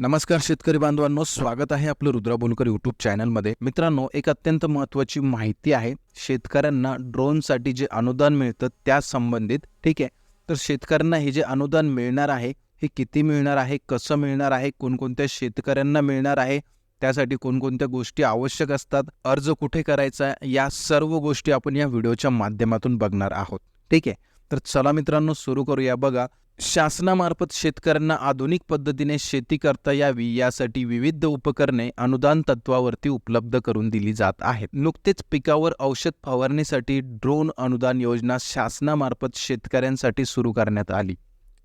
नमस्कार शेतकरी बांधवांनो स्वागत आहे आपलं रुद्रा बोलकर यूट्यूब चॅनलमध्ये मित्रांनो एक अत्यंत महत्त्वाची माहिती आहे शेतकऱ्यांना ड्रोनसाठी जे अनुदान मिळतं त्या संबंधित ठीक आहे? तर शेतकऱ्यांना हे जे अनुदान मिळणार आहे हे किती मिळणार आहे कसं मिळणार आहे कोणकोणत्या शेतकऱ्यांना मिळणार आहे त्यासाठी कोणकोणत्या गोष्टी आवश्यक असतात अर्ज कुठे करायचा या सर्व गोष्टी आपण या व्हिडिओच्या माध्यमातून बघणार आहोत ठीक आहे? तर चला मित्रांनो सुरू करूया. बघा शासनामार्फत शेतकऱ्यांना आधुनिक पद्धतीने शेती करता यावी यासाठी विविध उपकरणे अनुदान तत्वावरती उपलब्ध करून दिली जात आहेत. नुकतेच पिकावर औषध फवारणीसाठी ड्रोन अनुदान योजना शासनामार्फत शेतकऱ्यांसाठी सुरू करण्यात आली.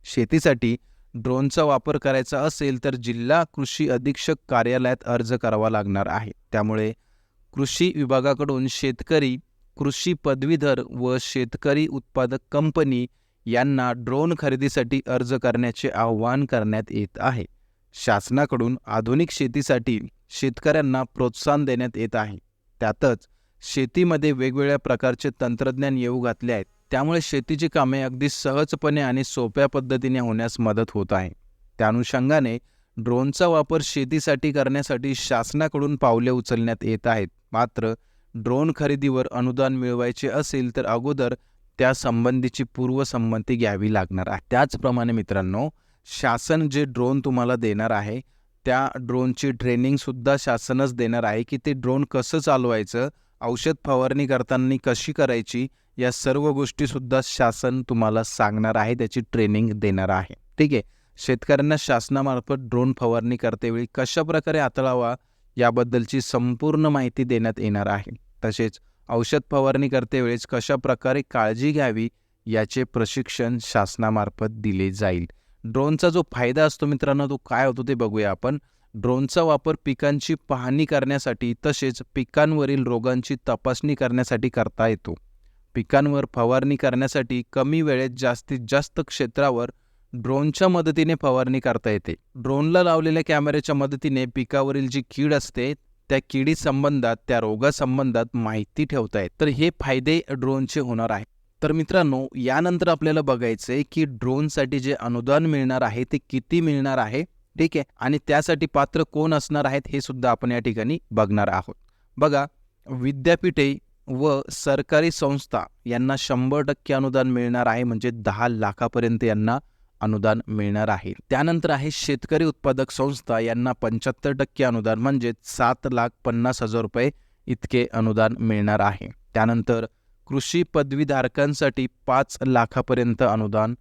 शेतीसाठी ड्रोनचा वापर करायचा असेल तर जिल्हा कृषी अधीक्षक कार्यालयात अर्ज करावा लागणार आहे. त्यामुळे कृषी विभागाकडून शेतकरी कृषी पदवीधर व शेतकरी उत्पादक कंपनी यांना ड्रोन खरेदीसाठी अर्ज करण्याचे आवाहन करण्यात येत आहे. शासनाकडून आधुनिक शेतीसाठी शेतकऱ्यांना प्रोत्साहन देण्यात येत आहे. त्यातच शेतीमध्ये वेगवेगळ्या प्रकारचे तंत्रज्ञान येऊ घातले आहेत त्यामुळे शेतीची कामे अगदी सहजपणे आणि सोप्या पद्धतीने होण्यास मदत होत आहे. त्या अनुषंगाने ड्रोनचा वापर शेतीसाठी करण्यासाठी शासनाकडून पावले उचलण्यात येत आहेत. मात्र ड्रोन खरेदीवर अनुदान मिळवायचे असेल तर अगोदर त्या संबंधीची पूर्वसंमती घ्यावी लागणार आहे. त्याचप्रमाणे मित्रांनो शासन जे ड्रोन तुम्हाला देणार आहे त्या ड्रोनची ट्रेनिंगसुद्धा शासनच देणार आहे की ते ड्रोन कसं चालवायचं औषध फवारणी करताना कशी करायची या सर्व गोष्टीसुद्धा शासन तुम्हाला सांगणार आहे त्याची ट्रेनिंग देणार आहे. ठीक आहे? शेतकऱ्यांना शासनामार्फत ड्रोन फवारणी करतेवेळी कशा प्रकारे हाताळावा याबद्दलची संपूर्ण माहिती देण्यात येणार आहे. तसेच औषध फवारणी करतेवेळेस कशा प्रकारे काळजी घ्यावी याचे प्रशिक्षण शासनामार्फत दिले जाईल. ड्रोनचा जो फायदा असतो मित्रांनो तो काय होतो ते बघूया आपण. ड्रोनचा वापर पिकांची पाहणी करण्यासाठी तसेच पिकांवरील रोगांची तपासणी करण्यासाठी करता येतो. पिकांवर फवारणी करण्यासाठी कमी वेळेत जास्तीत जास्त क्षेत्रावर ड्रोनच्या मदतीने फवारणी करता येते. ड्रोनला लावलेल्या कॅमेऱ्याच्या मदतीने पिकावरील जी कीड असते त्या किडी संबंधात त्या रोगासंबंधात माहिती ठेवता येत. तर हे फायदे ड्रोनचे होणार आहेत. तर मित्रांनो यानंतर आपल्याला बघायचं आहे की ड्रोनसाठी जे अनुदान मिळणार आहे ते किती मिळणार आहे? ठीक आहे? आणि त्यासाठी पात्र कोण असणार आहेत हे सुद्धा आपण या ठिकाणी बघणार आहोत. बघा विद्यापीठे व सरकारी संस्था यांना शंभर टक्के अनुदान मिळणार आहे म्हणजे दहा लाखापर्यंत यांना अनुदान मिळणार आहे. त्यानंतर आहे शेतकरी उत्पादक संस्था. यांना पंच्याहत्तर टक्के अनुदान म्हणजे सात लाख पन्नास हजार रुपये इतके अनुदान मिळणार आहे. त्यानंतर कृषी पदवीधारकांसाठी पाच लाखापर्यंत अनुदान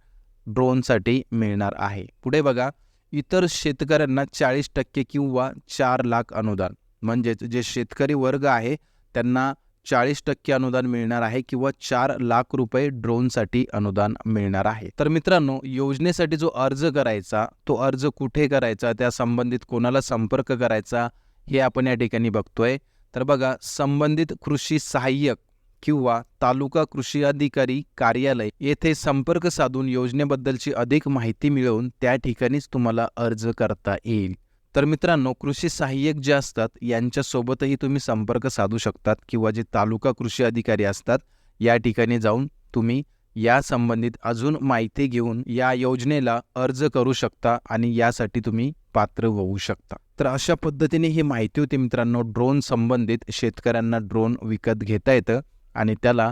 ड्रोनसाठी मिळणार आहे. पुढे बघा इतर शेतकऱ्यांना चाळीस टक्के किंवा चार लाख अनुदान. म्हणजेच जे शेतकरी वर्ग आहे त्यांना चाळीस टक्के अनुदान मिळणार आहे किंवा चार लाख रुपये ड्रोनसाठी अनुदान मिळणार आहे. तर मित्रांनो योजनेसाठी जो अर्ज करायचा तो अर्ज कुठे करायचा त्या संबंधित कोणाला संपर्क करायचा हे आपण या ठिकाणी बघतोय. तर बघा संबंधित कृषी सहाय्यक किंवा तालुका कृषी अधिकारी कार्यालय येथे संपर्क साधून योजनेबद्दलची अधिक माहिती मिळवून त्या ठिकाणीच तुम्हाला अर्ज करता येईल. तर मित्रांनो कृषी सहाय्यक जे असतात यांच्यासोबतही तुम्ही संपर्क साधू शकतात किंवा जे तालुका कृषी अधिकारी असतात या ठिकाणी जाऊन तुम्ही या संबंधित अजून माहिती घेऊन या योजनेला अर्ज करू शकता आणि यासाठी तुम्ही पात्र होऊ शकता. तर अशा पद्धतीने ही माहिती होती मित्रांनो ड्रोन संबंधित शेतकऱ्यांना ड्रोन विकत घेता येतं आणि त्याला